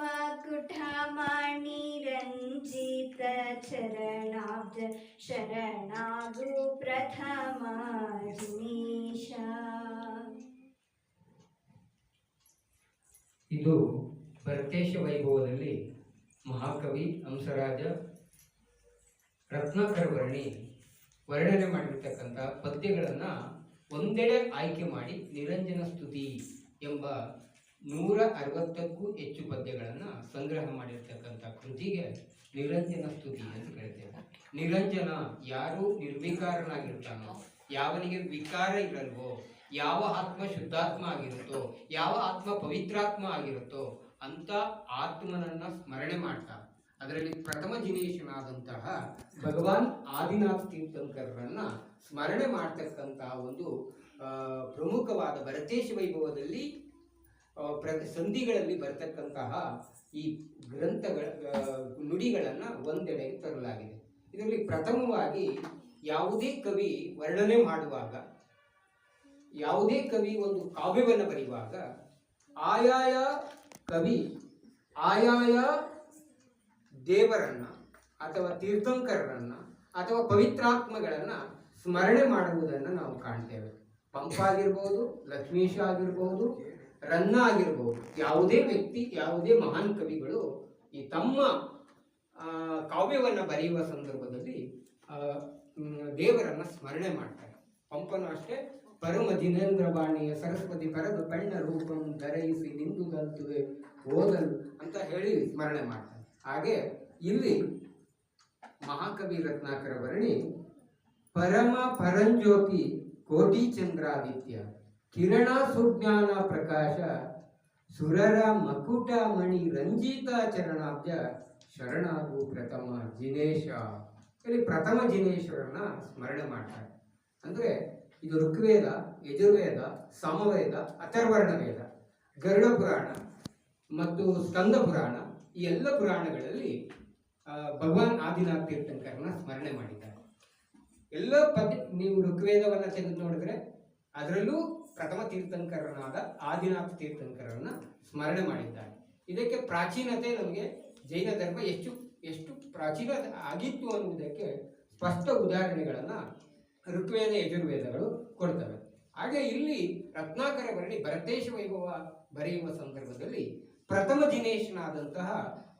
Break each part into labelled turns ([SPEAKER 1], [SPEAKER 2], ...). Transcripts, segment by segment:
[SPEAKER 1] ಮಕುಟಮಣಿ ರಂಜಿತ ಚರಣಾಬ್ಜ ಶರಣಾಗು ಪ್ರಥಮ ಜಿನೀಶ
[SPEAKER 2] ಇದು ಭರತೇಶ ವೈಭವದಲ್ಲಿ ಮಹಾಕವಿ, ಹಂಸರಾಜ ರತ್ನಾಕರ ವರ್ಣಿ ವರ್ಣನೆ ಮಾಡಿರ್ತಕ್ಕಂಥ ಪದ್ಯಗಳನ್ನು ಒಂದೆಡೆ ಆಯ್ಕೆ ಮಾಡಿ ನಿರಂಜನ ಸ್ತುತಿ ಎಂಬ ನೂರ ಅರವತ್ತಕ್ಕೂ ಹೆಚ್ಚು ಪದ್ಯಗಳನ್ನು ಸಂಗ್ರಹ ಮಾಡಿರ್ತಕ್ಕಂಥ ಕೃತಿಗೆ ನಿರಂಜನ ಸ್ತುತಿ ಅಂತ ಕರಿತೇವೆ. ನಿರಂಜನ ಯಾರು ನಿರ್ವಿಕಾರನಾಗಿರ್ತಾನೋ, ಯಾವನಿಗೆ ವಿಕಾರ ಇರಲ್ವೋ, ಯಾವ ಆತ್ಮ ಶುದ್ಧಾತ್ಮ ಆಗಿರುತ್ತೋ, ಯಾವ ಆತ್ಮ ಪವಿತ್ರಾತ್ಮ ಆಗಿರುತ್ತೋ ಅಂತ ಆತ್ಮನನ್ನ ಸ್ಮರಣೆ ಮಾಡ್ತಾ, ಅದರಲ್ಲಿ ಪ್ರಥಮ ಜಿನೇಶನಾದಂತಹ ಭಗವಾನ್ ಆದಿನಾಥ್ ತೀರ್ಥಂಕರರನ್ನ ಸ್ಮರಣೆ ಮಾಡ್ತಕ್ಕಂತಹ ಒಂದು ಪ್ರಮುಖವಾದ ಭರತೇಶ ವೈಭವದಲ್ಲಿ ಪ್ರತಿ ಪ್ರ, ಸಂಧಿಗಳಲ್ಲಿ ಬರತಕ್ಕಂತಹ ಈ ಗ್ರಂಥಗಳ ನುಡಿಗಳನ್ನು ನುಡಿಗಳನ್ನ ಒಂದೆಡೆಗೆ ತರಲಾಗಿದೆ. ಇದರಲ್ಲಿ ಪ್ರಥಮವಾಗಿ ಯಾವುದೇ ಕವಿ ವರ್ಣನೆ ಮಾಡುವಾಗ, ಯಾವುದೇ ಕವಿ ಒಂದು ಕಾವ್ಯವನ್ನು ಬರೆಯುವಾಗ, ಆಯಾಯ ಕವಿ, ಆಯಾಯ ದೇವರನ್ನ, ಅಥವಾ ತೀರ್ಥಂಕರರನ್ನ, ಅಥವಾ ಪವಿತ್ರಾತ್ಮಗಳನ್ನ ಸ್ಮರಣೆ ಮಾಡುವುದನ್ನು ನಾವು ಕಾಣ್ತೇವೆ. ಪಂಪ ಆಗಿರ್ಬೋದು ಲಕ್ಷ್ಮೀಶ ಆಗಿರ್ಬೋದು, ರನ್ನ ಆಗಿರ್ಬೋದು, ಯಾವುದೇ ವ್ಯಕ್ತಿ, ಯಾವುದೇ ಮಹಾನ್ ಕವಿಗಳು ಈ ತಮ್ಮ ಕಾವ್ಯವನ್ನು ಬರೆಯುವ ಸಂದರ್ಭದಲ್ಲಿ ದೇವರನ್ನು ದೇವರನ್ನ ಸ್ಮರಣೆ ಮಾಡ್ತಾರೆ. ಪಂಪನು ಅಷ್ಟೇ ಪರಮ ದಿನೇಂದ್ರ ಬಾಣಿಯ ಸರಸ್ವತಿ ಪರದು ಪೆಣ್ಣ ರೂಪಂ ಧರೈಸಿ ನಿಂದು ಗಂತುವೆ ಓದಲು ಅಂತ ಹೇಳಿ ಸ್ಮರಣೆ ಮಾಡ್ತಾರೆ. ಹಾಗೆ ಇಲ್ಲಿ ಮಹಾಕವಿ ರತ್ನಾಕರ ವರ್ಣಿ ಪರಮ ಪರಂಜ್ಯೋತಿ ಕೋಟಿ ಚಂದ್ರಾದಿತ್ಯ ಕಿರಣ ಸುಜ್ಞಾನ ಪ್ರಕಾಶ, ಸುರರ ಮಕುಟ ಮಣಿ ರಂಜಿತ ಚರಣಾಬ್ಜ ಶರಣಾಗು ಪ್ರಥಮ ಜಿನೇಶ. ಇಲ್ಲಿ ಪ್ರಥಮ ಜಿನೇಶ್ವರನ ಸ್ಮರಣೆ ಮಾಡ್ತಾರೆ. ಅಂದರೆ ಇದು ಋಗ್ವೇದ, ಯಜುರ್ವೇದ, ಸಮವೇದ, ಅಥರ್ವರ್ಣ ವೇದ, ಗರುಡ ಪುರಾಣ ಮತ್ತು ಸ್ಕಂದ ಪುರಾಣ. ಈ ಎಲ್ಲ ಪುರಾಣಗಳಲ್ಲಿ ಭಗವಾನ್ ಆದಿನಾಥ್ ತೀರ್ಥಂಕರನ್ನ ಸ್ಮರಣೆ ಮಾಡಿದ್ದಾರೆ. ಎಲ್ಲ ಪದ್ಯ ನೀವು ಋಗ್ವೇದವನ್ನ ತೆಗೆದು ನೋಡಿದ್ರೆ ಅದರಲ್ಲೂ ಪ್ರಥಮ ತೀರ್ಥಂಕರನಾದ ಆದಿನಾಥ ತೀರ್ಥಂಕರನ್ನ ಸ್ಮರಣೆ ಮಾಡಿದ್ದಾರೆ ಇದಕ್ಕೆ ಪ್ರಾಚೀನತೆ ನಮಗೆ ಜೈನ ಧರ್ಮ ಎಷ್ಟು ಎಷ್ಟು ಪ್ರಾಚೀನ ಆಗಿತ್ತು ಅನ್ನುವುದಕ್ಕೆ ಸ್ಪಷ್ಟ ಉದಾಹರಣೆಗಳನ್ನ ಋಗ್ವೇದ ಯಜುರ್ವೇದಗಳು ಕೊಡ್ತವೆ. ಹಾಗೆ ಇಲ್ಲಿ ರತ್ನಾಕರ ವರ್ಣಿ ಭರತೇಶ ವೈಭವ ಬರೆಯುವ ಸಂದರ್ಭದಲ್ಲಿ ಪ್ರಥಮ ದಿನೇಶನಾದಂತಹ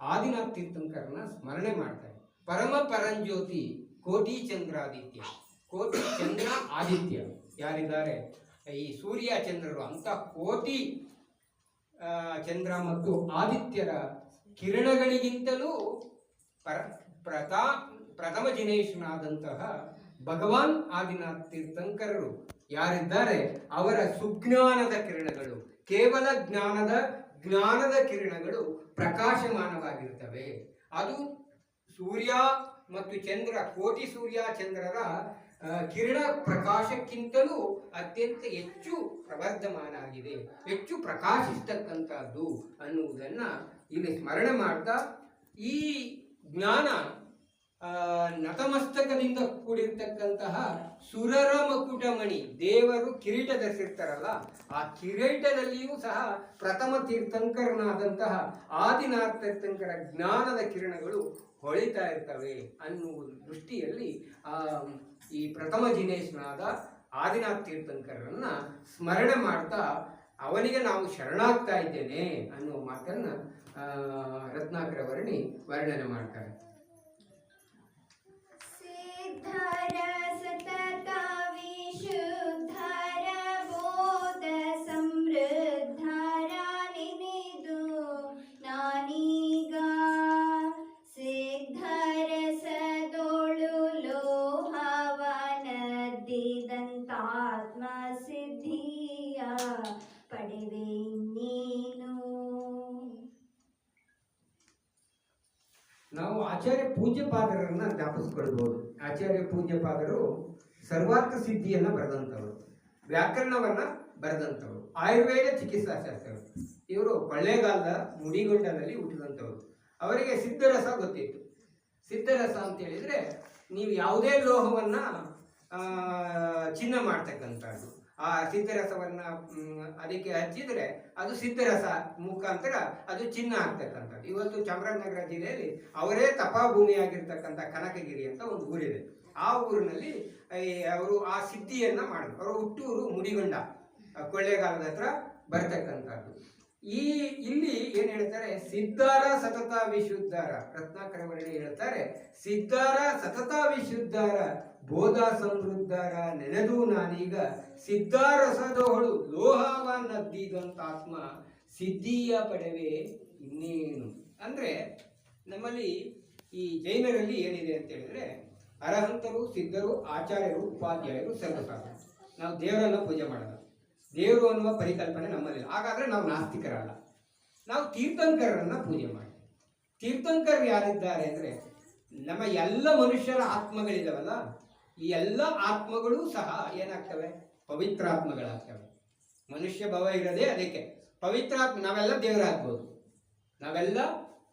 [SPEAKER 2] ಆದಿನಾಥ್ ತೀರ್ಥಂಕರನ ಸ್ಮರಣೆ ಮಾಡ್ತಾರೆ. ಪರಮ ಪರಂಜ್ಯೋತಿ ಕೋಟಿ ಚಂದ್ರ ಆದಿತ್ಯ. ಕೋಟಿ ಚಂದ್ರ ಆದಿತ್ಯ ಯಾರಿದ್ದಾರೆ? ಈ ಸೂರ್ಯ ಚಂದ್ರರು ಅಂತ ಕೋಟಿ ಚಂದ್ರ ಮತ್ತು ಆದಿತ್ಯರ ಕಿರಣಗಳಿಗಿಂತಲೂ ಪರ ಪ್ರತಾ ಪ್ರಥಮ ಜಿನೇಶನಾದಂತಹ ಭಗವಾನ್ ಆದಿನಾಥ್ ತೀರ್ಥಂಕರರು ಯಾರಿದ್ದಾರೆ? ಅವರ ಸುಜ್ಞಾನದ ಕಿರಣಗಳು. ಕೇವಲ ಜ್ಞಾನದ ಜ್ಞಾನದ ಕಿರಣಗಳು ಪ್ರಕಾಶಮಾನವಾಗಿರ್ತವೆ. ಅದು ಸೂರ್ಯ ಮತ್ತು ಚಂದ್ರ, ಕೋಟಿ ಸೂರ್ಯ, ಚಂದ್ರರ ಕಿರಣ ಪ್ರಕಾಶಕ್ಕಿಂತಲೂ ಅತ್ಯಂತ ಹೆಚ್ಚು ಪ್ರವರ್ಧಮಾನ ಆಗಿದೆ ಹೆಚ್ಚು ಪ್ರಕಾಶಿಸ್ತಕ್ಕಂಥದ್ದು ಅನ್ನುವುದನ್ನು ಇಲ್ಲಿ ಸ್ಮರಣೆ ಮಾಡ್ತಾ ಈ ಜ್ಞಾನ ನತಮಸ್ತಕದಿಂದ ಕೂಡಿರ್ತಕ್ಕಂತಹ ಸುರರ ಮಕುಟಮಣಿ ದೇವರು ಕಿರೀಟ ಧರಿಸಿರ್ತಾರಲ್ಲ ಆ ಕಿರೀಟದಲ್ಲಿಯೂ ಸಹ ಪ್ರಥಮ ತೀರ್ಥಂಕರನಾದಂತಹ ಆದಿನಾಥ ತೀರ್ಥಂಕರ ಜ್ಞಾನದ ಕಿರಣಗಳು ಹೊಳಿತಾ ಇರ್ತವೆ ಅನ್ನುವ ದೃಷ್ಟಿಯಲ್ಲಿ ಈ ಪ್ರಥಮ ಜಿನೇಶನಾದ ಆದಿನಾಥ ತೀರ್ಥಂಕರನ್ನ ಸ್ಮರಣೆ ಮಾಡ್ತಾ ಅವನಿಗೆ ನಾವು ಶರಣಾಗ್ತಾ ಇದ್ದೇನೆ ಅನ್ನುವ ಮಾತನ್ನ ರತ್ನಾಕರ ವರ್ಣಿ ವರ್ಣನೆ ಮಾಡ್ತಾರೆ. ನಾವು ಆಚಾರ್ಯ ಪೂಜ್ಯ ಪಾದರನ್ನ ಜ್ಞಾಪಿಸ್ಕೊಳ್ಬಹುದು ಆಚಾರ್ಯ ಪೂಜ್ಯ ಪಾದರು ಸರ್ವಾರ್ಥ ಸಿದ್ಧಿಯನ್ನ ಬರೆದಂಥವರು, ವ್ಯಾಕರಣವನ್ನ ಬರೆದಂಥವರು, ಆಯುರ್ವೇದ ಚಿಕಿತ್ಸಾ ಶಾಸ್ತ್ರಗಳು ಇವರು ಕೊಳ್ಳೇಗಾಲದ ಮುಡಿಗೊಂಡನಲ್ಲಿ ಹುಟ್ಟಿದಂಥವರು. ಅವರಿಗೆ ಸಿದ್ಧರಸ ಗೊತ್ತಿತ್ತು. ಸಿದ್ಧರಸ ಅಂತ ಹೇಳಿದ್ರೆ ನೀವು ಯಾವುದೇ ಲೋಹವನ್ನ ಚಿನ್ನ ಮಾಡ್ತಕ್ಕಂಥದ್ದು. ಆ ಸಿದ್ಧರಸವನ್ನು ಅದಕ್ಕೆ ಹಚ್ಚಿದರೆ ಅದು ಸಿದ್ಧರಸ ಮುಖಾಂತರ ಅದು ಚಿನ್ನ ಆಗ್ತಕ್ಕಂಥದ್ದು. ಇವತ್ತು ಚಾಮರಾಜನಗರ ಜಿಲ್ಲೆಯಲ್ಲಿ ಅವರೇ ತಪಾಭೂಮಿಯಾಗಿರ್ತಕ್ಕಂಥ ಕನಕಗಿರಿ ಅಂತ ಒಂದು ಊರಿದೆ. ಆ ಊರಿನಲ್ಲಿ ಅವರು ಆ ಸಿದ್ಧಿಯನ್ನು ಮಾಡಿದ್ರು. ಅವರು ಹುಟ್ಟೂರು ಮುಡಿಗೊಂಡ ಕೊಳ್ಳೇಗಾಲದ ಹತ್ರ ಬರ್ತಕ್ಕಂಥದ್ದು. ಈ ಇಲ್ಲಿ ಏನು ಹೇಳ್ತಾರೆ? ಸಿದ್ಧಾರ ಸತತ ವಿಶುದ್ಧಾರ. ರತ್ನಾಕರ ವರ್ಣಿ ಹೇಳ್ತಾರೆ, ಸಿದ್ಧಾರ ಸತತ ವಿಶುದ್ಧಾರ. ಬೋಧ ಸಮೃದ್ಧರ ನೆನೆದು ನಾನೀಗ ಸಿದ್ಧಾರಸದವಳು ಲೋಹವ ನದ್ದಿದಂತ ಆತ್ಮ ಸಿದ್ಧಿಯ ಪಡೆವೆ ಇನ್ನೇನು? ಅಂದ್ರೆ ನಮ್ಮಲ್ಲಿ ಈ ಜೈನರಲ್ಲಿ ಏನಿದೆ ಅಂತ ಹೇಳಿದ್ರೆ, ಅರಹಂತರು, ಸಿದ್ಧರು, ಆಚಾರ್ಯರು, ಉಪಾಧ್ಯಾಯರು ಸರ್ವಸಾಧು ನಾವು ದೇವರನ್ನ ಪೂಜೆ ಮಾಡೋದು. ದೇವರು ಅನ್ನುವ ಪರಿಕಲ್ಪನೆ ನಮ್ಮಲ್ಲಿ ಹಾಗಾದ್ರೆ ನಾವು ನಾಸ್ತಿಕರಲ್ಲ. ನಾವು ತೀರ್ಥಂಕರರನ್ನ ಪೂಜೆ ಮಾಡಿ ತೀರ್ಥಂಕರು ಯಾರಿದ್ದಾರೆ ಅಂದ್ರೆ, ನಮ್ಮ ಎಲ್ಲ ಮನುಷ್ಯರ ಆತ್ಮಗಳಿದಾವಲ್ಲ ಈ ಎಲ್ಲ ಆತ್ಮಗಳು ಸಹ ಏನಾಗ್ತವೆ? ಪವಿತ್ರಾತ್ಮಗಳಾಗ್ತವೆ. ಮನುಷ್ಯ ಭವ ಇರೋದೇ ಅದಕ್ಕೆ. ಪವಿತ್ರಾತ್ಮ ನಾವೆಲ್ಲ ದೇವರಾಗ್ಬೋದು. ನಾವೆಲ್ಲ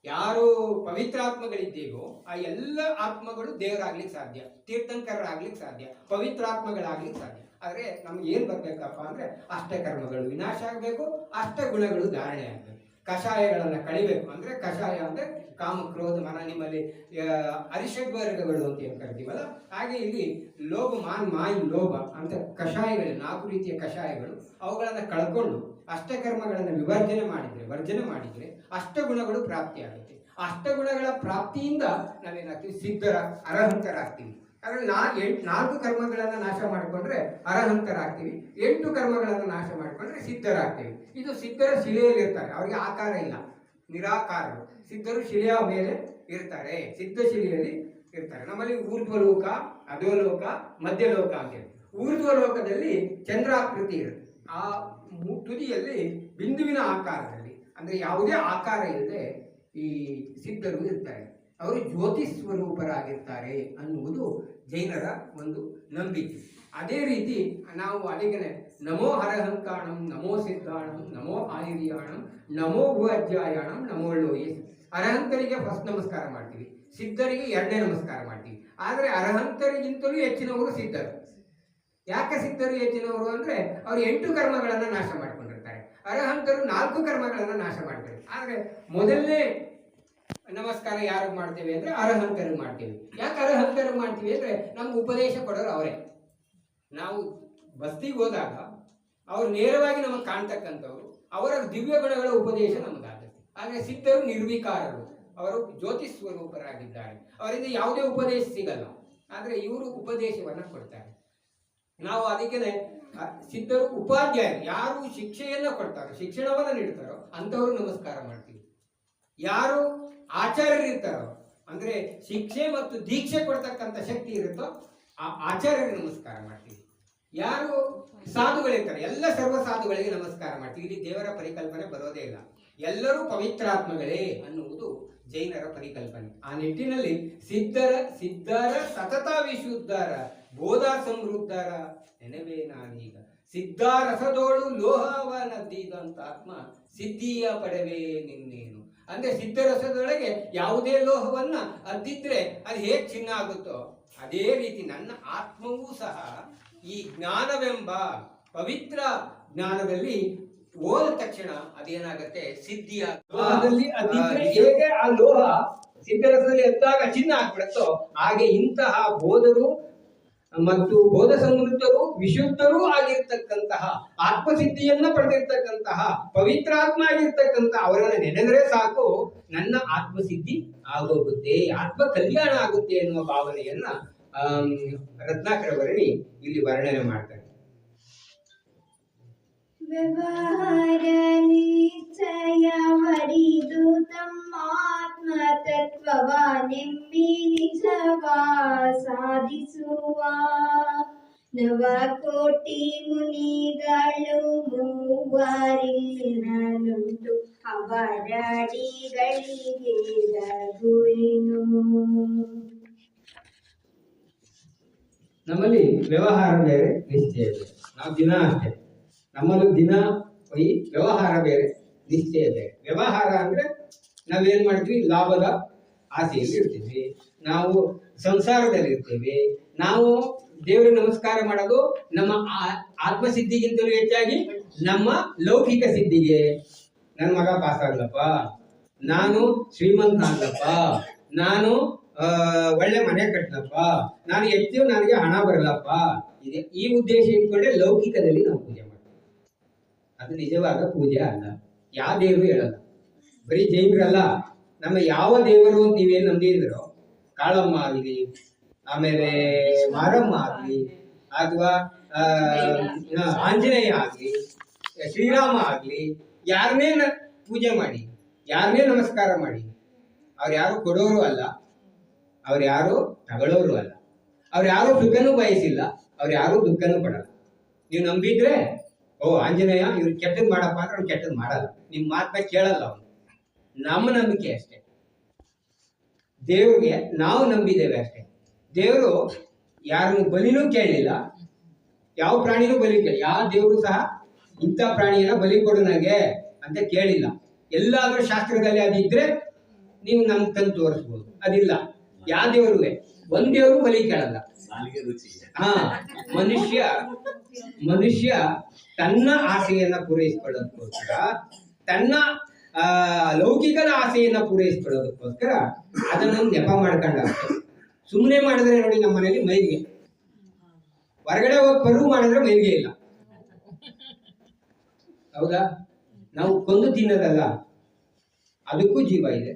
[SPEAKER 2] ಯಾರು ಪವಿತ್ರಾತ್ಮಗಳಿದ್ದೀವೋ ಆ ಎಲ್ಲ ಆತ್ಮಗಳು ದೇವರಾಗ್ಲಿಕ್ಕೆ ಸಾಧ್ಯ. ತೀರ್ಥಂಕರರಾಗ್ಲಿಕ್ಕೆ ಸಾಧ್ಯ. ಪವಿತ್ರಾತ್ಮಗಳಾಗ್ಲಿಕ್ಕೆ ಸಾಧ್ಯ. ಆದರೆ ನಮ್ಗೆ ಏನ್ ಬರ್ಬೇಕಪ್ಪ ಅಂದ್ರೆ ಅಷ್ಟಕರ್ಮಗಳು ವಿನಾಶ ಆಗಬೇಕು ಅಷ್ಟ ಗುಣಗಳು ಧಾರಣೆ ಆಗ್ಬೇಕು. ಕಷಾಯಗಳನ್ನ ಕಳಿಬೇಕು. ಅಂದರೆ ಕಷಾಯ ಅಂದರೆ ಕಾಮ, ಕ್ರೋಧ, ಮನ, ನಿಮ್ಮಲ್ಲಿ ಅರಿಷಡ್ವರ್ಗಗಳು ಅಂತ ಏನು ಕರಿತೀವಲ್ಲ, ಹಾಗೆ ಇಲ್ಲಿ ಲೋಭ, ಮಾನ್, ಮಾಯಿ, ಲೋಭ ಅಂತ ಕಷಾಯಗಳು, ನಾಲ್ಕು ರೀತಿಯ ಕಷಾಯಗಳು, ಅವುಗಳನ್ನು ಕಳ್ಕೊಂಡು ಅಷ್ಟಕರ್ಮಗಳನ್ನು ವಿವರ್ಜನೆ ಮಾಡಿದರೆ, ವರ್ಜನೆ ಮಾಡಿದರೆ ಅಷ್ಟಗುಣಗಳು ಪ್ರಾಪ್ತಿಯಾಗುತ್ತೆ. ಅಷ್ಟಗುಣಗಳ ಪ್ರಾಪ್ತಿಯಿಂದ ನಾವೇನಾಗ್ತೀವಿ ಸಿದ್ಧರ, ಅರಹಂತರಾಗ್ತೀವಿ. ಅದ್ರಲ್ಲಿ ನಾ ಎಂಟು, ನಾಲ್ಕು ಕರ್ಮಗಳನ್ನು ನಾಶ ಮಾಡಿಕೊಂಡ್ರೆ ಅರಹಂತರಾಗ್ತೀವಿ. ಎಂಟು ಕರ್ಮಗಳನ್ನು ನಾಶ ಮಾಡಿಕೊಂಡ್ರೆ ಸಿದ್ಧರಾಗ್ತೀವಿ. ಇದು ಸಿದ್ಧರ ಶಿಲೆಯಲ್ಲಿ ಇರ್ತಾರೆ ಅವರಿಗೆ ಆಕಾರ ಇಲ್ಲ. ನಿರಾಕಾರರು. ಸಿದ್ಧರು ಶಿಲೆಯ ಮೇಲೆ ಇರ್ತಾರೆ. ಸಿದ್ಧ ಶಿಲೆಯಲ್ಲಿ ಇರ್ತಾರೆ. ನಮ್ಮಲ್ಲಿ ಊರ್ಧ್ವಲೋಕ, ಅಧೋಲೋಕ, ಮಧ್ಯಲೋಕ ಅಂತೇಳಿ ಊರ್ಧ್ವಲೋಕದಲ್ಲಿ ಚಂದ್ರಾಕೃತಿ ಇರುತ್ತೆ. ಆ ತುದಿಯಲ್ಲಿ ಬಿಂದುವಿನ ಆಕಾರದಲ್ಲಿ. ಅಂದರೆ ಯಾವುದೇ ಆಕಾರ ಇಲ್ಲದೆ ಈ ಸಿದ್ಧರು ಇರ್ತಾರೆ. ಅವರು ಜ್ಯೋತಿ ಸ್ವರೂಪರಾಗಿರ್ತಾರೆ ಅನ್ನುವುದು ಜೈನರ ಒಂದು ನಂಬಿಕೆ. ಅದೇ ರೀತಿ ನಾವು ಅದಕ್ಕೆ ನಮೋ ಹರಹಂಕಾಣಂ ನಮೋ ಸಿದ್ಧಾಣಂ, ನಮೋ ಆಯುರ್ಯಾಣಂ, ನಮೋ ಭೂಅಧ್ಯಾಯಾಣಂ ನಮೋ ಲೋಯೆ. ಅರಹಂತರಿಗೆ ಫಸ್ಟ್ ನಮಸ್ಕಾರ ಮಾಡ್ತೀವಿ. ಸಿದ್ಧರಿಗೆ ಎರಡನೇ ನಮಸ್ಕಾರ ಮಾಡ್ತೀವಿ. ಆದರೆ ಅರಹಂತರಿಗಿಂತಲೂ ಹೆಚ್ಚಿನವರು ಸಿದ್ಧರು. ಯಾಕೆ ಸಿದ್ಧರು ಹೆಚ್ಚಿನವರು ಅಂದರೆ ಅವರು ಎಂಟು ಕರ್ಮಗಳನ್ನು ನಾಶ ಮಾಡಿಕೊಂಡಿರ್ತಾರೆ. ಅರಹಂತರು ನಾಲ್ಕು ಕರ್ಮಗಳನ್ನು ನಾಶ ಮಾಡ್ತಾರೆ. ಆದರೆ ಮೊದಲನೇ ನಮಸ್ಕಾರ ಯಾರು ಮಾಡ್ತೇವೆ ಅಂದ್ರೆ ಅರಹಂತರಿಗೆ ಮಾಡ್ತೇವೆ. ಯಾಕೆ ಅರಹಂತರಿಗೆ ಮಾಡ್ತೀವಿ ಅಂದ್ರೆ ನಮ್ಗೆ ಉಪದೇಶ ಕೊಡೋರು ಅವರೇ. ನಾವು ಬಸ್ತಿಗೆ ಹೋದಾಗ ಅವ್ರು ನೇರವಾಗಿ ನಮಗೆ ಕಾಣ್ತಕ್ಕಂಥವ್ರು, ಅವರ ದಿವ್ಯ ಗುಣಗಳ ಉಪದೇಶ ನಮಗಾಗುತ್ತೆ. ಆದರೆ ಸಿದ್ಧರು ನಿರ್ವಿಕಾರರು. ಅವರು ಜ್ಯೋತಿ ಸ್ವರೂಪರಾಗಿದ್ದಾರೆ. ಅವರಿಂದ ಯಾವುದೇ ಉಪದೇಶ ಸಿಗಲ್ಲ. ಆದರೆ ಇವರು ಉಪದೇಶವನ್ನು ಕೊಡ್ತಾರೆ. ನಾವು ಅದಕ್ಕೆ ಸಿದ್ಧರು ಉಪಾಧ್ಯಾಯರು. ಯಾರು ಶಿಕ್ಷೆಯನ್ನ ಕೊಡ್ತಾರೋ, ಶಿಕ್ಷಣವನ್ನ ನೀಡ್ತಾರೋ, ಅಂಥವ್ರು ನಮಸ್ಕಾರ ಮಾಡ್ತೀವಿ. ಯಾರು ಆಚಾರ್ಯರು ಇರ್ತಾರೋ ಅಂದ್ರೆ ಶಿಕ್ಷೆ ಮತ್ತು ದೀಕ್ಷೆ ಕೊಡ್ತಕ್ಕಂಥ ಶಕ್ತಿ ಇರುತ್ತೋ ಆ ಆಚಾರ್ಯರಿಗೆ ನಮಸ್ಕಾರ ಮಾಡ್ತೀವಿ. ಯಾರು ಸಾಧುಗಳಿರ್ತಾರೆ, ಎಲ್ಲ ಸರ್ವ ಸಾಧುಗಳಿಗೆ ನಮಸ್ಕಾರ ಮಾಡ್ತೀವಿ. ಇಲ್ಲಿ ದೇವರ ಪರಿಕಲ್ಪನೆ ಬರೋದೇ ಇಲ್ಲ. ಎಲ್ಲರೂ ಪವಿತ್ರಾತ್ಮಗಳೇ ಅನ್ನುವುದು ಜೈನರ ಪರಿಕಲ್ಪನೆ. ಆ ನಿಟ್ಟಿನಲ್ಲಿ ಸಿದ್ಧರ ಸಿದ್ಧರ, ಸತತ ವಿಶುದ್ಧರ, ಬೋಧ ಸಮೃದ್ಧರ ನೆನವೇ ನಾನೀಗ. ಸಿದ್ಧಾರಸದೋಳು ಲೋಹವ ಆತ್ಮ ಸಿದ್ಧಿಯ ಪಡೆವೇ ನಿನ್ನೇನು. ಅಂದ್ರೆ ಸಿದ್ಧರಸದೊಳಗೆ ಯಾವುದೇ ಲೋಹವನ್ನ ಅದ್ದಿದ್ರೆ ಅದು ಹೇಗೆ ಚಿನ್ನ ಆಗುತ್ತೋ ಅದೇ ರೀತಿ ನನ್ನ ಆತ್ಮವೂ ಸಹ ಈ ಜ್ಞಾನವೆಂಬ ಪವಿತ್ರ ಜ್ಞಾನದಲ್ಲಿ ಓದ ತಕ್ಷಣ ಅದೇನಾಗತ್ತೆ? ಸಿದ್ಧಿಯಾಗಲಿ ಹೇಗೆ. ಆ ಲೋಹ ಸಿದ್ಧರಸದಲ್ಲಿ ಎದ್ದಾಗ ಚಿನ್ನ ಆಗ್ಬಿಡುತ್ತೋ ಹಾಗೆ ಇಂತಹ ಬೋಧರು ಮತ್ತು ಬೋಧ ಸಮೃದ್ಧರು ವಿಶುದ್ಧರೂ ಆಗಿರ್ತಕ್ಕಂತಹ, ಆತ್ಮಸಿದ್ಧಿಯನ್ನ ಪಡೆದಿರ್ತಕ್ಕಂತಹ, ಪವಿತ್ರಾತ್ಮ ಆಗಿರ್ತಕ್ಕಂತಹ ಅವರನ್ನು ನೆನೆದರೆ ಸಾಕು, ನನ್ನ ಆತ್ಮಸಿದ್ಧಿ ಆಗೋಗುತ್ತೆ ಆತ್ಮ ಕಲ್ಯಾಣ ಆಗುತ್ತೆ ಎನ್ನುವ ಭಾವನೆಯನ್ನ ರತ್ನಾಕರ ವರ್ಣಿ ಇಲ್ಲಿ ವರ್ಣನೆ ಮಾಡ್ತಾರೆ.
[SPEAKER 1] ನಿಶ್ಚಯವರಿದು ತಮ್ಮಾತ್ಮ ತತ್ವವ ನೆಮ್ಮಿ ನಿಜವಾ ಸಾಧಿಸುವ. ನವಕೋಟಿ ಮುನಿಗಳು ಮೂವರಿಲ್ಲನುಂಟು ಅವರಡಿಗಳಿಗೆ ರಘುವೆನು.
[SPEAKER 2] ನಮ್ಮಲ್ಲಿ ವ್ಯವಹಾರ ಬೇರೆ, ನಿಶ್ಚಯ ನಾವು ದಿನ ಅಷ್ಟೇ. ನಮ್ಮಲ್ಲೂ ದಿನ ಈ ವ್ಯವಹಾರ ಬೇರೆ. ನಿಶ್ಚಯ ಇದೆ. ವ್ಯವಹಾರ ಅಂದ್ರೆ ನಾವೇನ್ ಮಾಡ್ತೀವಿ? ಲಾಭದ ಆಸೆಯಲ್ಲಿ ಇರ್ತೀವಿ. ನಾವು ಸಂಸಾರದಲ್ಲಿ ಇರ್ತೀವಿ. ನಾವು ದೇವರ ನಮಸ್ಕಾರ ಮಾಡೋದು ನಮ್ಮ ಆತ್ಮಸಿದ್ಧಿಗಿಂತಲೂ ಹೆಚ್ಚಾಗಿ ನಮ್ಮ ಲೌಕಿಕ ಸಿದ್ಧಿಗೆ. ನನ್ನ ಮಗ ಪಾಸ್ ಆಗ್ಲಪ್ಪ. ನಾನು ಶ್ರೀಮಂತ ಆಗ್ಲಪ್ಪ. ನಾನು ಒಳ್ಳೆ ಮನೆ ಕಟ್ಟಲಪ್ಪ ನಾನು ಹೆಚ್ಚು ನನಗೆ ಹಣ ಬರಲಪ್ಪ ಇದೆ, ಈ ಉದ್ದೇಶ ಇಟ್ಕೊಂಡೆ ಲೌಕಿಕದಲ್ಲಿ ನಾವು ಪೂಜೆ ಮಾಡ್ತೀವಿ. ಅದು ನಿಜವಾದ ಪೂಜೆ ಅಲ್ಲ. ಯಾವ ದೇವರು ಹೇಳಲ್ಲ. ಬರೀ ಜೈನರಲ್ಲ, ನಮ್ಮ ಯಾವ ದೇವರು ಅಂತ ನೀವೇನು ನಂಬಿದ್ರೋ ಕಾಳಮ್ಮ ಆಗಲಿ, ಆಮೇಲೆ ಮಾರಮ್ಮ ಆಗಲಿ, ಅಥವಾ ಆಂಜನೇಯ ಆಗಲಿ, ಶ್ರೀರಾಮ ಆಗಲಿ ಯಾರನ್ನೇ ಪೂಜೆ ಮಾಡಿ ಯಾರನ್ನೇ ನಮಸ್ಕಾರ ಮಾಡಿ, ಅವ್ರು ಯಾರು ಕೊಡೋರು ಅಲ್ಲ, ಅವ್ರು ಯಾರು ತಗೊಳ್ಳೋರು ಅಲ್ಲ, ಅವ್ರು ಯಾರು ಸುಖನೂ ಬಯಸಿಲ್ಲ, ಅವ್ರು ಯಾರು ದುಃಖನೂ ಪಡಲ್ಲ. ನೀವು ನಂಬಿದ್ರೆ ಓ, ಆಂಜನೇಯ, ಇವ್ರು ಕೆಟ್ಟದ್ ಮಾಡಪ್ಪ ಅಂದ್ರೆ ಅವ್ನು ಕೆಟ್ಟದ್ ಮಾಡಲ್ಲ. ನಿಮ್ ಮಾತನ್ನ ಕೇಳಲ್ಲ ಅವನು. ನಮ್ಮ ನಂಬಿಕೆ ಅಷ್ಟೇ. ದೇವ್ರಿಗೆ ನಾವು ನಂಬಿದ್ದೇವೆ ಅಷ್ಟೇ. ದೇವರು ಯಾರನ್ನು ಬಲಿನೂ ಕೇಳಲಿಲ್ಲ. ಯಾವ ಪ್ರಾಣಿನೂ ಬಲಿ ಕೇಳಿ ಯಾವ ದೇವರು ಸಹ ಇಂಥ ಪ್ರಾಣಿಯನ್ನ ಬಲಿ ಕೊಡು ನನಗೆ ಅಂತ ಕೇಳಿಲ್ಲ. ಎಲ್ಲಾದ್ರೂ ಶಾಸ್ತ್ರದಲ್ಲಿ ಅದಿದ್ರೆ ನೀವು ನಮ್ಗೆ ತಂದು ತೋರಿಸ್ಬೋದು. ಅದಿಲ್ಲ. ಯಾವ ದೇವ್ರಿಗೆ ಒಂದ್ ದೇವರು ಬಲಿ ಕೇಳಲ್ಲ. ಮನುಷ್ಯ ಮನುಷ್ಯ ತನ್ನ ಆಸೆಯನ್ನ ಪೂರೈಸಿಕೊಳ್ಳೋದಕ್ಕೋಸ್ಕರ, ತನ್ನ ಲೌಕಿಕದ ಆಸೆಯನ್ನ ಪೂರೈಸಿಕೊಳ್ಳೋದಕ್ಕೋಸ್ಕರ ಅದನ್ನು ನೆಪ ಮಾಡ್ಕೊಂಡ ಸುಮ್ಮನೆ ಮಾಡಿದ್ರೆ ನೋಡಿ ನಮ್ಮ ಮನೇಲಿ ಮೈಗೆ. ಹೊರಗಡೆ ಹೋಗಿ ಪರು ಮಾಡಿದ್ರೆ ಮೈಗೆ ಇಲ್ಲ. ಹೌದಾ? ನಾವು ಕೊಂದು ತಿನ್ನೋದಲ್ಲ. ಅದಕ್ಕೂ ಜೀವ ಇದೆ.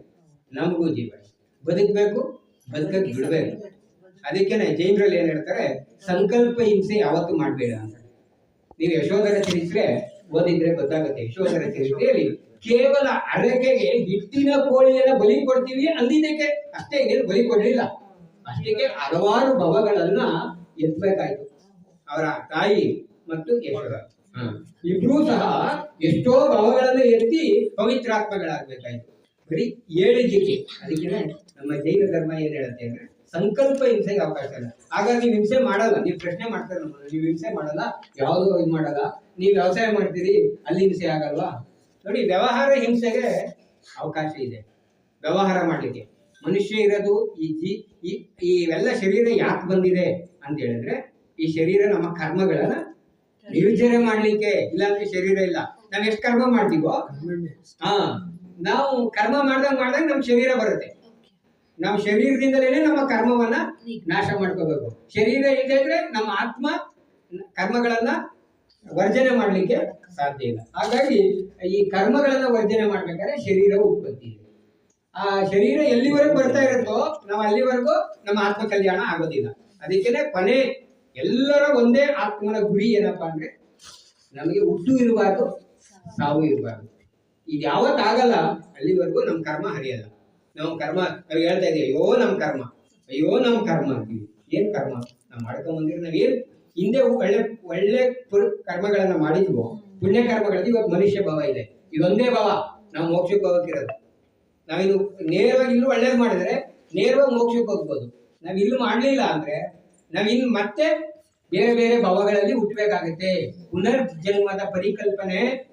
[SPEAKER 2] ನಮಗೂ ಜೀವ ಇದೆ. ಬದುಕಬೇಕು, ಬದುಕಕ್ಕೆ ಬಿಡಬೇಕು. ಅದಕ್ಕೇನೆ ಜೈನರಲ್ಲಿ ಏನ್ ಹೇಳ್ತಾರೆ, ಸಂಕಲ್ಪ ಹಿಂಸೆ ಯಾವತ್ತು ಮಾಡಬೇಡ ಅಂತ. ನೀವು ಯಶೋಧರ ಚರಿತ್ರೆ ಓದಿದ್ರೆ ಗೊತ್ತಾಗುತ್ತೆ. ಯಶೋಧರ ಚರಿತ್ರೆಯಲ್ಲಿ ಕೇವಲ ಅರಕೆಗೆ ಹಿಟ್ಟಿನ ಕೋಳಿಯನ್ನ ಬಲಿ ಕೊಡ್ತೀವಿ ಅಂದಿದ್ದಕ್ಕೆ. ಅಷ್ಟೇ ಏನು ಬಲಿ ಕೊಡ್ಲಿಲ್ಲ. ಅಷ್ಟಕ್ಕೆ ಹಲವಾರು ಭವಗಳನ್ನ ಎತ್ತಬೇಕಾಯ್ತು ಅವರ ತಾಯಿ ಮತ್ತು ಯಶೋಧ. ಇಬ್ರೂ ಸಹ ಎಷ್ಟೋ ಭವಗಳನ್ನು ಎತ್ತಿ ಪವಿತ್ರಾತ್ಮಗಳಾಗ್ಬೇಕಾಯ್ತು. ಬರೀ ಏಳಿದ್ದಕ್ಕೆ ಅದಕ್ಕೆ ನಮ್ಮ ಜೈನ ಧರ್ಮ ಏನ್ ಹೇಳುತ್ತೆ ಅಂದ್ರೆ ಸಂಕಲ್ಪ ಹಿಂಸೆಗೆ ಅವಕಾಶ ಇಲ್ಲ. ಹಾಗಾಗಿ ನೀವು ಹಿಂಸೆ ಮಾಡಲ್ಲ ನೀವು ಪ್ರಶ್ನೆ ಮಾಡ್ತಾರೆ ನಮ್ಮನ್ನ ನೀವು ಹಿಂಸೆ ಮಾಡಲ್ಲ ಯಾವುದು ಇದು ಮಾಡಲ್ಲ. ನೀವು ವ್ಯವಸಾಯ ಮಾಡ್ತೀರಿ ಅಲ್ಲಿ ಹಿಂಸೆ ಆಗಲ್ವಾ? ನೋಡಿ ವ್ಯವಹಾರ ಹಿಂಸೆಗೆ ಅವಕಾಶ ಇದೆ. ವ್ಯವಹಾರ ಮಾಡ್ಲಿಕ್ಕೆ. ಮನುಷ್ಯ ಇರೋದು ಈ ಜಿ ಈ ಇವೆಲ್ಲ ಶರೀರ ಯಾಕೆ ಬಂದಿದೆ ಅಂತ ಹೇಳಿದ್ರೆ ಈ ಶರೀರ ನಮ್ಮ ಕರ್ಮಗಳನ್ನ ನಿರ್ಜರ ಮಾಡ್ಲಿಕ್ಕೆ ಇಲ್ಲಾಂದ್ರೆ ಶರೀರ ಇಲ್ಲ. ನಾವ್ ಎಷ್ಟು ಕರ್ಮ ಮಾಡ್ತೀವೋ? ಹಾ. ನಾವು ಕರ್ಮ ಮಾಡ್ದಂಗ್ ಮಾಡ್ದಂಗ್ ನಮ್ ಶರೀರ ಬರುತ್ತೆ. ನಾವು ಶರೀರದಿಂದಲೇ ನಮ್ಮ ಕರ್ಮವನ್ನ ನಾಶ ಮಾಡ್ಕೋಬೇಕು. ಶರೀರ ಇದ್ರೆ ನಮ್ಮ ಆತ್ಮ ಕರ್ಮಗಳನ್ನ ವರ್ಜನೆ ಮಾಡಲಿಕ್ಕೆ ಸಾಧ್ಯ ಇಲ್ಲ. ಹಾಗಾಗಿ ಈ ಕರ್ಮಗಳನ್ನ ವರ್ಜನೆ ಮಾಡ್ಬೇಕಾದ್ರೆ ಶರೀರ ಉತ್ಪತ್ತಿ ಆ ಶರೀರ ಎಲ್ಲಿವರೆಗೂ ಬರ್ತಾ ಇರುತ್ತೋ ನಾವು ಅಲ್ಲಿವರೆಗೂ ನಮ್ಮ ಆತ್ಮ ಕಲ್ಯಾಣ ಆಗೋದಿಲ್ಲ. ಅದಕ್ಕೆ ಕೊನೆ ಎಲ್ಲರ ಒಂದೇ ಆತ್ಮನ ಗುರಿ ಏನಪ್ಪಾ ಅಂದ್ರೆ ನಮಗೆ ಹುಟ್ಟು ಇರಬಾರ್ದು ಸಾವು ಇರಬಾರ್ದು ಇದು ಯಾವತ್ತಾಗಲ್ಲ ಅಲ್ಲಿವರೆಗೂ ನಮ್ಮ ಕರ್ಮ ಹರಿಯಲ್ಲ. ನಾವು ಕರ್ಮ. ನಾವು ಹೇಳ್ತಾ ಇದೀವಿ ಅಯ್ಯೋ ನಮ್ಮ ಕರ್ಮ. ಅಯ್ಯೋ ನಮ್ಮ ಕರ್ಮ. ಅಂತೀವಿ. ಏನ್ ಕರ್ಮ? ನಾವು ಮಾಡ್ಕೊಂಡ್ ಬಂದಿರೋ ನಾವ್ ಏನ್? ಹಿಂದೆ ಒಳ್ಳೆ ಒಳ್ಳೆ ಕರ್ಮಗಳನ್ನ ಮಾಡಿದ್ವು, ಪುಣ್ಯ ಕರ್ಮಗಳಲ್ಲಿ ಇವಾಗ ಮನುಷ್ಯ ಭಾವ ಇದೆ. ಇದೊಂದೇ ಭಾವ. ನಾವು ಮೋಕ್ಷಕ್ಕೆ ಹೋಗಕ್ಕಿರೋದು. ನಾವಿನ್ನು ನೇರವಾಗಿ ಇಲ್ಲೂ ಒಳ್ಳೇದು ಮಾಡಿದ್ರೆ ನೇರವಾಗಿ ಮೋಕ್ಷಕ್ಕೆ ಹೋಗ್ಬೋದು. ನಾವು ಇಲ್ಲಿ ಮಾಡಲಿಲ್ಲ ಅಂದ್ರೆ ನಾವ್ ಇನ್ನು ಮತ್ತೆ ಬೇರೆ ಬೇರೆ ಭಾವಗಳಲ್ಲಿ ಹುಟ್ಟಬೇಕಾಗುತ್ತೆ ಪುನರ್ಜನ್ಮದ ಪರಿಕಲ್ಪನೆ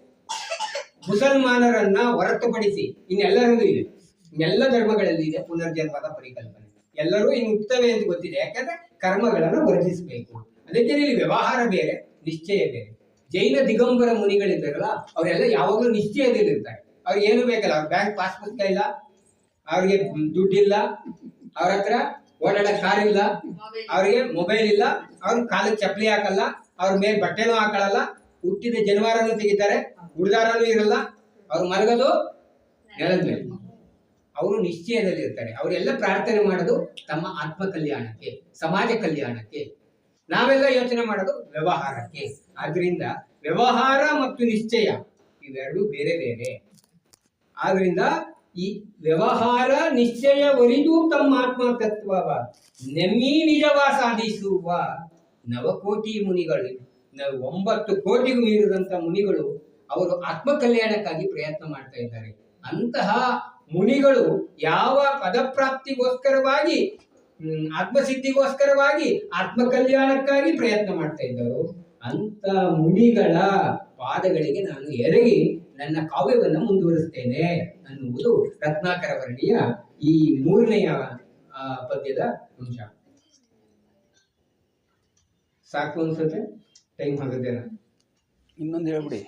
[SPEAKER 2] ಮುಸಲ್ಮಾನರನ್ನ ಹೊರತುಪಡಿಸಿ ಇನ್ನೆಲ್ಲರಲ್ಲೂ ಇದೆ. ಇನ್ನೆಲ್ಲ ಧರ್ಮಗಳಲ್ಲಿ ಇದೆ ಪುನರ್ಜನ್ಮದ ಪರಿಕಲ್ಪನೆ. ಎಲ್ಲರೂ ಇನ್ನು ಹುಟ್ಟುತ್ತವೆ ಅಂತ ಗೊತ್ತಿದೆ. ಯಾಕಂದ್ರೆ ಕರ್ಮಗಳನ್ನು ವರ್ಜಿಸಬೇಕು ಅದಕ್ಕೆ ಇಲ್ಲಿ ವ್ಯವಹಾರ ಬೇರೆ, ನಿಶ್ಚಯ ಬೇರೆ. ಜೈನ ದಿಗಂಬರ ಮುನಿಗಳಿದ್ದಾರಲ್ಲ, ಅವರೆಲ್ಲ ಯಾವಾಗಲೂ ನಿಶ್ಚಯದಲ್ಲಿ ಇರ್ತಾರೆ ಅವ್ರಿಗೆ ಏನು ಬೇಕಲ್ಲ, ಅವ್ರ ಬ್ಯಾಂಕ್ ಪಾಸ್ ಇಲ್ಲ, ಅವ್ರಿಗೆ ದುಡ್ಡಿಲ್ಲ, ಅವ್ರ ಹತ್ರ ಓಡಾಡಕ್ ಕಾರ್ ಇಲ್ಲ, ಅವ್ರಿಗೆ ಮೊಬೈಲ್ ಇಲ್ಲ, ಅವ್ರ ಕಾಲಕ್ಕೆ ಚಪ್ಪಲಿ ಹಾಕಲ್ಲ, ಅವ್ರ ಮೇಲೆ ಬಟ್ಟೆನೂ ಹಾಕೊಳ್ಳಲ್ಲ ಹುಟ್ಟಿದ ಜನವಾರನೂ ತೆಗಿತಾರೆ, ಉಡ್ದಾರನೂ ಇರಲ್ಲ, ಅವ್ರು ಮಲಗೋದು ನೆಲದ ಅವರು ನಿಶ್ಚಯದಲ್ಲಿರ್ತಾರೆ. ಅವರೆಲ್ಲ ಪ್ರಾರ್ಥನೆ ಮಾಡೋದು ತಮ್ಮ ಆತ್ಮ ಕಲ್ಯಾಣಕ್ಕೆ, ಸಮಾಜ ಕಲ್ಯಾಣಕ್ಕೆ. ನಾವೆಲ್ಲ ಯೋಚನೆ ಮಾಡೋದು ವ್ಯವಹಾರಕ್ಕೆ. ಆದ್ರಿಂದ ವ್ಯವಹಾರ ಮತ್ತು ನಿಶ್ಚಯ ಇವೆರಡು ಬೇರೆ ಬೇರೆ. ಆದ್ರಿಂದ ಈ ವ್ಯವಹಾರ ನಿಶ್ಚಯವರಿದು ತಮ್ಮ ಆತ್ಮ ತತ್ವವ ನೆಮ್ಮಿ ನಿಜವ ಸಾಧಿಸುವ ನವಕೋಟಿ ಮುನಿಗಳು ಒಂಬತ್ತು ಕೋಟಿಗೂ ಮೀರಿದಂತ ಮುನಿಗಳು ಅವರು ಆತ್ಮ ಕಲ್ಯಾಣಕ್ಕಾಗಿ ಪ್ರಯತ್ನ ಮಾಡ್ತಾ ಇದ್ದಾರೆ. ಅಂತಹ ಮುನಿಗಳು ಯಾವ ಪದಪ್ರಾಪ್ತಿಗೋಸ್ಕರವಾಗಿ ಆತ್ಮಸಿದ್ಧಿಗೋಸ್ಕರವಾಗಿ ಆತ್ಮ ಕಲ್ಯಾಣಕ್ಕಾಗಿ ಪ್ರಯತ್ನ ಮಾಡ್ತಾ ಇದ್ದರು ಅಂತ ಮುನಿಗಳ ಪಾದಗಳಿಗೆ ನಾನು ಎರಗಿ ನನ್ನ ಕಾವ್ಯವನ್ನು ಮುಂದುವರಿಸ್ತೇನೆ ಅನ್ನುವುದು ರತ್ನಾಕರ ವರ್ಣಿಯ ಈ ಮೂರನೆಯ ಪದ್ಯದ ಅಂಶ. ಸಾಕು ಅನ್ಸುತ್ತೆ? ಟೈಮ್ ಆಗುತ್ತೇನ
[SPEAKER 3] ಇನ್ನೊಂದು ಹೇಳ್ಬಿಡಿ.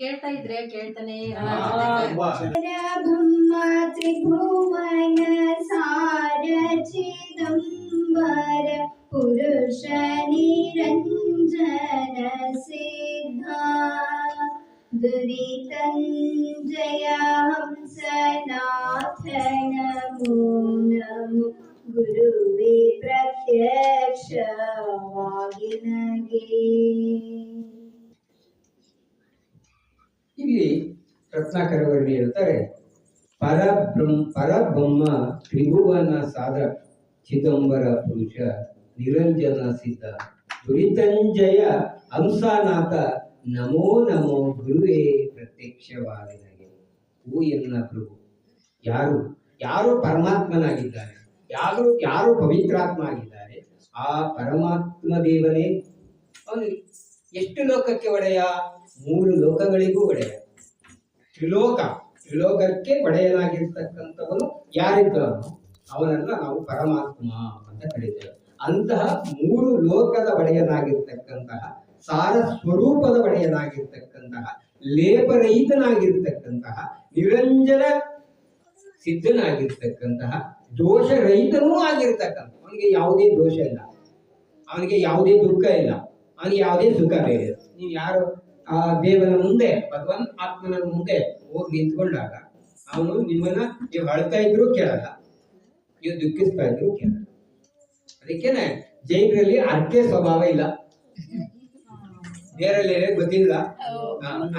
[SPEAKER 4] ಕೇಳ್ತಾ ಇದ್ರೆ ಕೇಳ್ತಾನೆ
[SPEAKER 1] ಬ್ರಹ್ಮ ತ್ರಿಭುವನ ಸಾರ ಚಿದಂಬರ ಪುರುಷ ನಿರಂಜನ ಸಿದ್ಧ ದುರಿತಂಜಯ ಹಂಸನಾಥ ನಮೋ ನಮೋ ಗುರುವೇ ಪ್ರತ್ಯಕ್ಷವಾಗಿ ರತ್ನಾಕರ
[SPEAKER 2] ಇಲ್ಲಿ ರತ್ನಾಕರವರ್ಣಿ ಹೇಳ್ತಾರೆ ಪರಬ್ರಹ್ಮ ಪರಬ್ರಹ್ಮ ತ್ರಿಭುವನ ಸಾಧ ಚಿದಂಬರ ಪುರುಷ ನಿರಂಜನ ಸಿದ್ಧ ದುರಿತಂಜಯ ಹಂಸನಾಥ ನಮೋ ನಮೋ ಗುರುವೇ ಪ್ರತ್ಯಕ್ಷವಾದ ಓ ಪ್ರಭು, ಯಾರು ಯಾರು ಪರಮಾತ್ಮನಾಗಿದ್ದಾರೆ? ಯಾರು ಯಾರು ಪವಿತ್ರಾತ್ಮ ಆಗಿದ್ದಾರೆ ಆ ಪರಮಾತ್ಮ ದೇವನೇ, ಅವನು ಎಷ್ಟು ಲೋಕಕ್ಕೆ ಒಡೆಯ? ಮೂರು ಲೋಕಗಳಿಗೂ ಒಡೆಯ ತ್ರಿಲೋಕ, ತ್ರಿಲೋಕಕ್ಕೆ ಒಡೆಯನಾಗಿರ್ತಕ್ಕಂಥವನು ಯಾರಿದ್ದಾನೋ ಅವನನ್ನು ನಾವು ಪರಮಾತ್ಮ ಅಂತ ಕರೀತೇವೆ. ಅಂತಹ ಮೂರು ಲೋಕದ ಒಡೆಯನಾಗಿರ್ತಕ್ಕಂತಹ, ಸಾರ ಸ್ವರೂಪದ ಒಡೆಯನಾಗಿರ್ತಕ್ಕಂತಹ, ಲೇಪರಹಿತನಾಗಿರ್ತಕ್ಕಂತಹ, ನಿರಂಜನ ಸಿದ್ಧನಾಗಿರ್ತಕ್ಕಂತಹ, ದೋಷರಹಿತನೂ ಆಗಿರ್ತಕ್ಕಂಥ, ಅವನಿಗೆ ಯಾವುದೇ ದೋಷ ಇಲ್ಲ. ಅವನಿಗೆ ಯಾವುದೇ ದುಃಖ ಇಲ್ಲ. ಅವನಿಗೆ ಯಾವುದೇ ಸುಖ ಬೇರೆ. ನೀವು ಯಾರು? ಆ ದೇವನ ಮುಂದೆ, ಭಗವಾನ್ ಆತ್ಮನ ಮುಂದೆ ಹೋಗಿ ನಿಂತ್ಕೊಂಡಾಗ ಅವನು ನಿಮ್ಮನ್ನ ನೀವು ಅಳ್ತಾ ಇದ್ರು ಕೇಳಲ್ಲ. ನೀವು ದುಃಖಿಸ್ತಾ ಇದ್ರು ಕೇಳಲ್ಲ. ಅದಕ್ಕೇನೆ ಜೈನರಲ್ಲಿ ಅರ್ಕೆ ಸ್ವಭಾವ ಇಲ್ಲ. ಬೇರೆಲ್ಲ ಗೊತ್ತಿಲ್ಲ.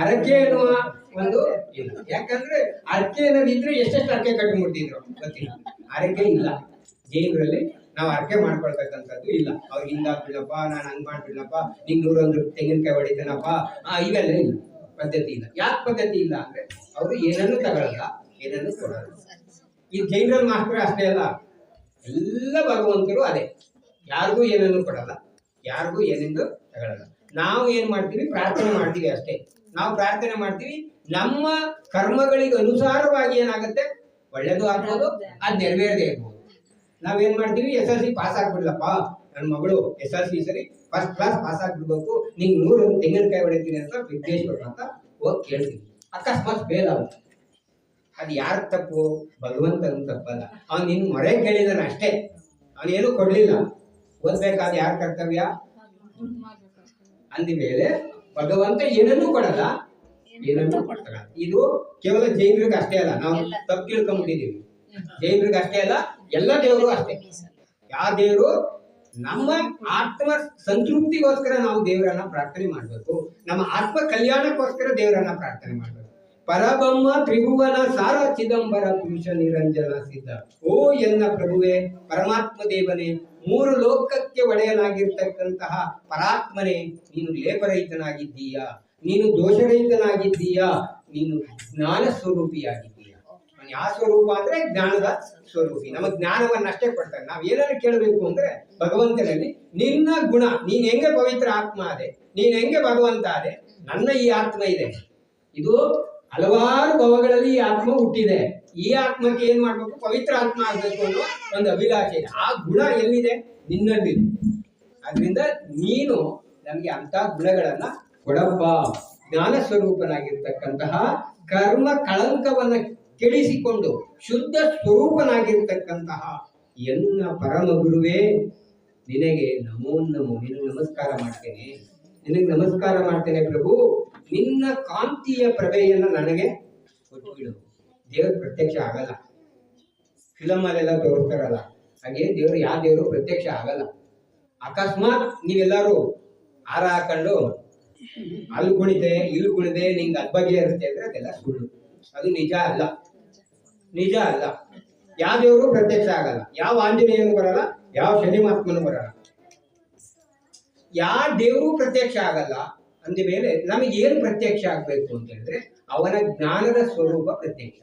[SPEAKER 2] ಅರಕೆ ಎನ್ನುವ ಒಂದು ಇಲ್ಲ. ಯಾಕಂದ್ರೆ ಅರಕೆ ಇದ್ರೆ ಎಷ್ಟೆಷ್ಟು ಅರಕೆ ಕಟ್ಟಿಬಿಡ್ತಿದ್ರು ಗೊತ್ತಿಲ್ಲ. ಅರಕೆ ಇಲ್ಲ. ಜೈನರಲ್ಲಿ ನಾವು ಅರ್ಕೆ ಮಾಡ್ಕೊಳ್ತಕ್ಕಂಥದ್ದು ಇಲ್ಲ. ಅವ್ರು ಹಿಂಗಾಗ್ಬಿಡಪ್ಪ ನಾನು ಹಂಗ್ ಮಾಡ್ಬಿಡಪ್ಪ ನಿಂಗೆ ನೂರೊಂದು ತೆಂಗಿನಕಾಯಿ ಹೊಡಿತೇನಪ್ಪ, ಆ, ಇವೆಲ್ಲ ಇಲ್ಲ. ಪದ್ಧತಿ ಇಲ್ಲ. ಯಾಕೆ ಪದ್ಧತಿ ಇಲ್ಲ ಅಂದ್ರೆ ಅವರು ಏನನ್ನು ತಗೊಳಲ್ಲ, ಏನನ್ನು ಕೊಡಲ್ಲ. ಈ ಜೈನರಲ್ಲಿ ಮಾತ್ರ ಅಷ್ಟೇ ಅಲ್ಲ, ಎಲ್ಲ ಭಗವಂತರು ಅದೇ. ಯಾರಿಗೂ ಏನನ್ನು ಕೊಡಲ್ಲ, ಯಾರಿಗೂ ಏನೆಂದು ತಗೊಳಲ್ಲ. ನಾವು ಏನ್ ಮಾಡ್ತೀವಿ, ಪ್ರಾರ್ಥನೆ ಮಾಡ್ತೀವಿ ಅಷ್ಟೇ. ನಾವು ಪ್ರಾರ್ಥನೆ ಮಾಡ್ತೀವಿ, ನಮ್ಮ ಕರ್ಮಗಳಿಗೆ ಅನುಸಾರವಾಗಿ ಏನಾಗುತ್ತೆ? ಒಳ್ಳೇದು ಆಗ್ಬೋದು, ಅದು ನೆರವೇರದೇ ಇರ್ಬೋದು ನಾವೇನ್ ಮಾಡ್ತೀವಿ? ಎಸ್ ಎಲ್ ಸಿ ಪಾಸ್ ಆಗ್ಬಿಡ್ಲಪ್ಪ. ನನ್ನ ಮಗಳು ಎಸ್ ಎಲ್ ಸಿ ಸರಿ ಫಸ್ಟ್ ಕ್ಲಾಸ್ ಪಾಸ್ ಆಗ್ಬಿಡ್ಬೇಕು. ನಿಂಗೆ ನೂರು ತೆಂಗಿನಕಾಯಿ ಹೊಡಿತೀನಿ ಅಂತ ವಿಘ್ನೇಶ್ವರ ಅಂತ ಹೋಗಿ ಕೇಳ್ತೀನಿ. ಅಕಸ್ಮಾತ್ ಫೇಲ್ ಆಗುತ್ತೆ. ಅದು ಯಾರ ತಪ್ಪು? ಭಗವಂತನ ತಪ್ಪಲ್ಲ ಅವ್ನು ನಿನ್ ಮೊರೆ ಕೇಳಿದಾನೆ ಅಷ್ಟೇ. ಅವನೇನು ಕೊಡ್ಲಿಲ್ಲ. ಓದ್ಬೇಕಾದ ಯಾರ ಕರ್ತವ್ಯ? ಅಂದ ಮೇಲೆ ಭಗವಂತ ಏನನ್ನೂ ಕೊಡಲ್ಲ. ಏನನ್ನೂ ಕೊಡ್ತಾರ ಇದು ಕೇವಲ ಜೈನರಿಗೆ ಅಷ್ಟೇ ಅಲ್ಲ. ನಾವು ತಪ್ಪು ತಿಳ್ಕೊಂಡ್ಬಿಟ್ಟಿದೀವಿ. ಜೈನರಿಗೆ ಅಷ್ಟೇ ಅಲ್ಲ, ಎಲ್ಲ ದೇವರು ಅಷ್ಟೇ. ಯಾವ ದೇವರು? ನಮ್ಮ ಆತ್ಮ ಸಂತೃಪ್ತಿಗೋಸ್ಕರ ನಾವು ದೇವರನ್ನ ಪ್ರಾರ್ಥನೆ ಮಾಡ್ಬೇಕು. ನಮ್ಮ ಆತ್ಮ ಕಲ್ಯಾಣಕ್ಕೋಸ್ಕರ ದೇವರನ್ನ ಪ್ರಾರ್ಥನೆ ಮಾಡ್ಬೇಕು. ಪರಬ್ರಹ್ಮ ತ್ರಿಭುವನ ಸಾರ ಚಿದಂಬರ ಪುರುಷ ನಿರಂಜನ ಸಿದ್ಧ. ಓ ಎನ್ನ ಪ್ರಭುವೆ, ಪರಮಾತ್ಮ ದೇವನೇ, ಮೂರು ಲೋಕಕ್ಕೆ ಒಡೆಯನಾಗಿರ್ತಕ್ಕಂತಹ ಪರಾತ್ಮನೇ, ನೀನು ಲೇಪರಹಿತನಾಗಿದ್ದೀಯಾ? ನೀನು ದೋಷರಹಿತನಾಗಿದ್ದೀಯಾ? ನೀನು ಜ್ಞಾನ ಸ್ವರೂಪಿಯಾಗಿದ್ದೀಯಾ ಯಾವ ಸ್ವರೂಪ ಅಂದ್ರೆ ಜ್ಞಾನದ ಸ್ವರೂಪಿ. ನಮ್ಮ ಜ್ಞಾನವನ್ನಷ್ಟೇ ಕೊಡ್ತಾರೆ. ನಾವ್ ಏನಾದ್ರು ಕೇಳಬೇಕು ಅಂದ್ರೆ ಭಗವಂತನಲ್ಲಿ ನಿನ್ನ ಗುಣ, ನೀನ್ ಹೆಂಗೆ ಪವಿತ್ರ ಆತ್ಮ ಅದೆ ನೀನ್ ಹೆಂಗೆ ಭಗವಂತ ಅದೆ ನನ್ನ ಈ ಆತ್ಮ ಇದೆ. ಇದು ಹಲವಾರು ಭವಗಳಲ್ಲಿ ಈ ಆತ್ಮ ಹುಟ್ಟಿದೆ. ಈ ಆತ್ಮಕ್ಕೆ ಏನ್ ಮಾಡ್ಬೇಕು? ಪವಿತ್ರ ಆತ್ಮ ಆಗ್ಬೇಕು ಅನ್ನೋ ಒಂದು ಅಭಿಲಾಷೆ ಇದೆ. ಆ ಗುಣ ಎಲ್ಲಿದೆ? ನಿನ್ನಲ್ಲಿದೆ ಅದರಿಂದ ನೀನು ನಮ್ಗೆ ಅಂತ ಗುಣಗಳನ್ನ ಕೊಡಪ್ಪ. ಜ್ಞಾನ ಸ್ವರೂಪನಾಗಿರ್ತಕ್ಕಂತಹ ಕರ್ಮ ಕಳಂಕವನ್ನ ಕೆಡಿಸಿಕೊಂಡು ಶುದ್ಧ ಸ್ವರೂಪನಾಗಿರ್ತಕ್ಕಂತಹ ಎನ್ನ ಪರಮ ಗುರುವೇ, ನಿನಗೆ ನಮೋ ನಮೋ, ನಿನಗೆ ನಮಸ್ಕಾರ ಮಾಡ್ತೇನೆ. ನಿನಗೆ ನಮಸ್ಕಾರ ಮಾಡ್ತೇನೆ ಪ್ರಭು. ನಿನ್ನ ಕಾಂತಿಯ ಪ್ರಭೆಯನ್ನು ನನಗೆ ಕೊಟ್ಟುಬಿಡು ದೇವರು ಪ್ರತ್ಯಕ್ಷ ಆಗಲ್ಲ. ಫಿಲಮ್ ಅಲ್ಲೆಲ್ಲ ತೋರಿಸ್ತಾರಲ್ಲ. ಹಾಗೆ ದೇವರು ಯಾವ ದೇವರು ಪ್ರತ್ಯಕ್ಷ ಆಗಲ್ಲ. ಅಕಸ್ಮಾತ್ ನೀವೆಲ್ಲರೂ ಹಾರ ಹಾಕೊಂಡು ಅಲ್ಲಿ ಕುಣಿದೆ ಇಲ್ಲಿ ಕುಣಿದೆ ನಿಂಗೆ ಅದ್ ಇರುತ್ತೆ ಅಂದ್ರೆ ಅದೆಲ್ಲ ಸುಳ್ಳು. ಅದು ನಿಜ ಅಲ್ಲ. ನಿಜ ಅಲ್ಲ. ಯಾವ ದೇವರು ಪ್ರತ್ಯಕ್ಷ ಆಗಲ್ಲ. ಯಾವ ಆಂಜನೇಯನು ಬರಲ್ಲ, ಯಾವ ಶನಿಮಾತ್ಮನು ಬರಲ್ಲ. ಯಾವ ದೇವರು ಪ್ರತ್ಯಕ್ಷ ಆಗಲ್ಲ. ಅಂದ ಮೇಲೆ ನಮಗೆ ಏನು ಪ್ರತ್ಯಕ್ಷ ಆಗ್ಬೇಕು ಅಂತ ಹೇಳಿದ್ರೆ ಅವನ ಜ್ಞಾನದ ಸ್ವರೂಪ ಪ್ರತ್ಯಕ್ಷ.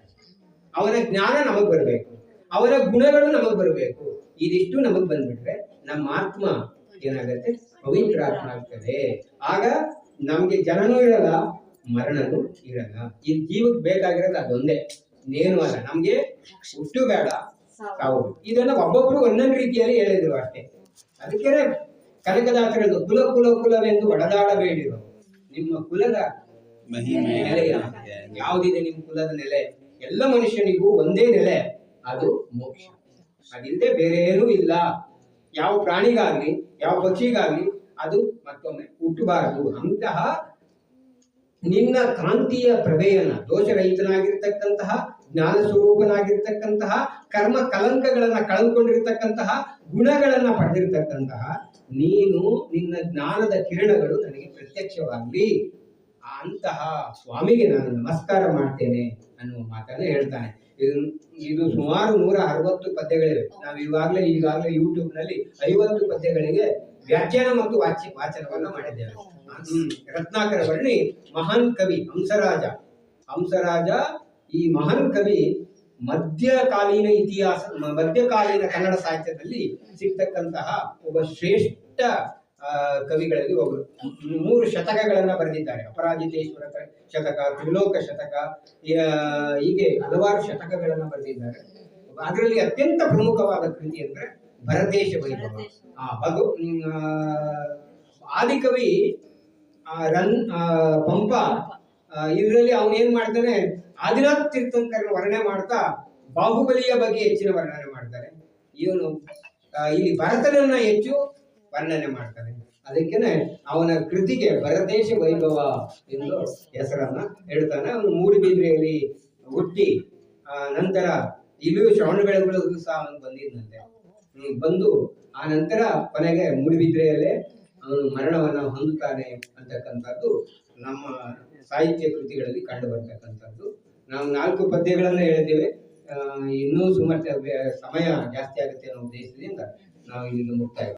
[SPEAKER 2] ಅವನ ಜ್ಞಾನ ನಮಗ್ ಬರಬೇಕು. ಅವನ ಗುಣಗಳು ನಮಗ್ ಬರಬೇಕು. ಇದಿಷ್ಟು ನಮಗ್ ಬಂದ್ಬಿಟ್ರೆ ನಮ್ಮ ಆತ್ಮ ಏನಾಗತ್ತೆ? ಪವಿತ್ರ ಆತ್ಮ ಆಗ್ತದೆ ಆಗ ನಮ್ಗೆ ಜನನೂ ಇರಲ್ಲ, ಮರಣನೂ ಇರಲ್ಲ. ಈ ಜೀವಕ್ಕೆ ಬೇಕಾಗಿರೋದು ಅದೊಂದೇ. ಇನ್ನೇನು ಅಲ್ಲ ನಮ್ಗೆ ಹುಟ್ಟು ಬೇಡ. ಹೌದು. ಇದನ್ನ ಒಬ್ಬೊಬ್ರು ಒಂದೊಂದು ರೀತಿಯಲ್ಲಿ ಹೇಳಿದ್ರು ಅಷ್ಟೇ. ಅದಕ್ಕೆ ಕನಕದಾಸರದು ಕುಲ ಕುಲ ಕುಲವೆಂದು ಒಡದಾಡಬೇಡಿರು ನಿಮ್ಮ ಕುಲದ
[SPEAKER 3] ಮಹಿಮೆ
[SPEAKER 2] ನೆಲೆ ಯಾವುದಿದೆ ನಿಮ್ಮ ಕುಲದ ನೆಲೆ? ಎಲ್ಲ ಮನುಷ್ಯನಿಗೂ ಒಂದೇ ನೆಲೆ ಅದು ಮೋಕ್ಷ. ಅದಿಲ್ಲದೆ ಬೇರೆ ಏನೂ ಇಲ್ಲ. ಯಾವ ಪ್ರಾಣಿಗಾಗ್ಲಿ ಯಾವ ಪಕ್ಷಿಗಾಗ್ಲಿ ಅದು ಮತ್ತೊಮ್ಮೆ ಹುಟ್ಟಬಾರದು. ಅಂತಹ ನಿನ್ನ ಕಾಂತಿಯ ಪ್ರಭೆಯನ್ನ ದೋಷರಹಿತನಾಗಿರ್ತಕ್ಕಂತಹ ಜ್ಞಾನ ಸ್ವರೂಪನಾಗಿರ್ತಕ್ಕಂತಹ ಕರ್ಮ ಕಲಂಕಗಳನ್ನ ಕಳೆದುಕೊಂಡಿರ್ತಕ್ಕಂತಹ ಗುಣಗಳನ್ನ ಪಡೆದಿರ್ತಕ್ಕಂತಹ ನೀನು ನಿನ್ನ ಜ್ಞಾನದ ಕಿರಣಗಳು ನನಗೆ ಪ್ರತ್ಯಕ್ಷವಾಗಲಿ. ಅಂತಹ ಸ್ವಾಮಿಗೆ ನಾನು ನಮಸ್ಕಾರ ಮಾಡ್ತೇನೆ ಅನ್ನುವ ಮಾತನ್ನು ಹೇಳ್ತಾನೆ. ಇದು ಇದು ಸುಮಾರು ನೂರ ಅರವತ್ತು ಪದ್ಯಗಳಿವೆ. ನಾವು ಇವಾಗಲೇ ಈಗಾಗಲೇ ಯೂಟ್ಯೂಬ್ನಲ್ಲಿ ಐವತ್ತು ಪದ್ಯಗಳಿಗೆ ವ್ಯಾಖ್ಯಾನ ಮತ್ತು ವಾಚಿ ವಾಚನವನ್ನು ಮಾಡಿದ್ದೇವೆ. ರತ್ನಾಕರ ವರ್ಣಿ, ಮಹಾನ್ ಕವಿ, ಹಂಸರಾಜ. ಹಂಸರಾಜ ಈ ಮಹಾನ್ ಕವಿ ಮಧ್ಯಕಾಲೀನ ಇತಿಹಾಸ ಮಧ್ಯಕಾಲೀನ ಕನ್ನಡ ಸಾಹಿತ್ಯದಲ್ಲಿ ಸಿಗ್ತಕ್ಕಂತಹ ಒಬ್ಬ ಶ್ರೇಷ್ಠ ಕವಿಗಳಲ್ಲಿ ಒಬ್ಬರು ಮೂರು ಶತಕಗಳನ್ನ ಬರೆದಿದ್ದಾರೆ. ಅಪರಾಜಿತೇಶ್ವರ ಶತಕ ತ್ರಿಲೋಕ ಶತಕ ಹೀಗೆ ಹಲವಾರು ಶತಕಗಳನ್ನ ಬರೆದಿದ್ದಾರೆ. ಅದರಲ್ಲಿ ಅತ್ಯಂತ ಪ್ರಮುಖವಾದ ಕೃತಿ ಅಂದ್ರೆ ಭರತೇಶ ವೈಭವ. ಆ, ಅದು ಆದಿಕವಿ ರನ್ ಪಂಪ ಇದರಲ್ಲಿ ಅವನೇನ್ ಮಾಡ್ತಾನೆ ಆದಿನಾಥ್ ತೀರ್ಥಂಕರನ ವರ್ಣನೆ ಮಾಡ್ತಾ ಬಾಹುಬಲಿಯ ಬಗ್ಗೆ ಹೆಚ್ಚಿನ ವರ್ಣನೆ ಮಾಡ್ತಾರೆ. ಇವನು ಇಲ್ಲಿ ಭರತನನ್ನ ಹೆಚ್ಚು ವರ್ಣನೆ ಮಾಡ್ತಾರೆ. ಅದಕ್ಕೇನೆ ಅವನ ಕೃತಿಗೆ ಭರದೇಶ ವೈಭವ ಎಂದು ಹೆಸರನ್ನ ಹೇಳ್ತಾನೆ. ಅವನು ಮೂಡುಬಿದ್ರೆಯಲ್ಲಿ ಹುಟ್ಟಿ ನಂತರ ಇಲ್ಲಿಯೂ ಶ್ರವಣ ಬೆಳಗೊಳಗೂ ಸಹ ಅವನು ಬಂದಿದ್ದಂತೆ. ಬಂದು ಆ ನಂತರ ಕೊನೆಗೆ ಮೂಡುಬಿದ್ರೆಯಲ್ಲೇ ಅವನು ಮರಣವನ್ನು ಹೊಂದುತ್ತಾನೆ ಅಂತಕ್ಕಂಥದ್ದು ನಮ್ಮ ಸಾಹಿತ್ಯ ಕೃತಿಗಳಲ್ಲಿ ಕಂಡು ಬರ್ತಕ್ಕಂಥದ್ದು. ನಾವು ನಾಲ್ಕು ಪದ್ಯಗಳನ್ನು ಹೇಳಿದ್ದೇವೆ. ಇನ್ನೂ ಸುಮಾರು ಸಮಯ ಜಾಸ್ತಿ ಆಗುತ್ತೆ ಅನ್ನೋ ಉದ್ದೇಶದಿಂದ ನಾವು ಇಲ್ಲಿಂದ ಮುಕ್ತಾಯ